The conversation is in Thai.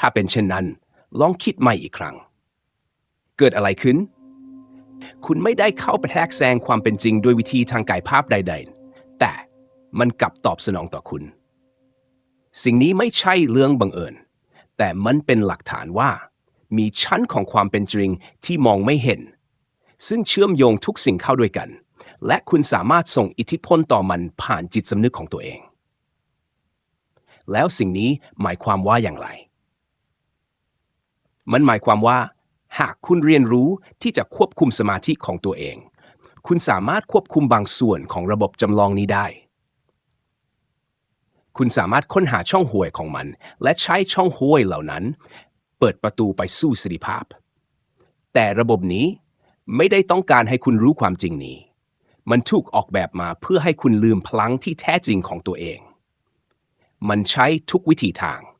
ถ้าเป็นเช่นนั้น ลองคิดใหม่อีกครั้ง เกิดอะไรขึ้น คุณไม่ได้เข้าไปแทรกแซงความเป็นจริงด้วยวิธีทางกายภาพใด ๆ แต่มันกลับตอบสนองต่อคุณ สิ่งนี้ไม่ใช่เรื่องบังเอิญ แต่มันเป็นหลักฐานว่า มีชั้นของความเป็นจริงที่มองไม่เห็น ซึ่งเชื่อมโยงทุกสิ่งเข้าด้วยกัน และคุณสามารถส่งอิทธิพลต่อมันผ่านจิตสำนึกของตัวเองแล้วสิ่งนี้หมายความว่าอย่างไร มันหมายความว่า หากคุณเรียนรู้ที่จะควบคุมสมาธิของตัวเอง คุณสามารถควบคุมบางส่วนของระบบจำลองนี้ได้ คุณสามารถค้นหาช่องห่วยของมัน และใช้ช่องห่วยเหล่านั้น เปิดประตูไปสู่สิทธิภาพ แต่ระบบนี้ไม่ได้ต้องการให้คุณรู้ความจริงนี้ มันถูกออกแบบมาเพื่อให้คุณลืมพลังที่แท้จริงของตัวเอง มันใช้ทุกวิธีทาง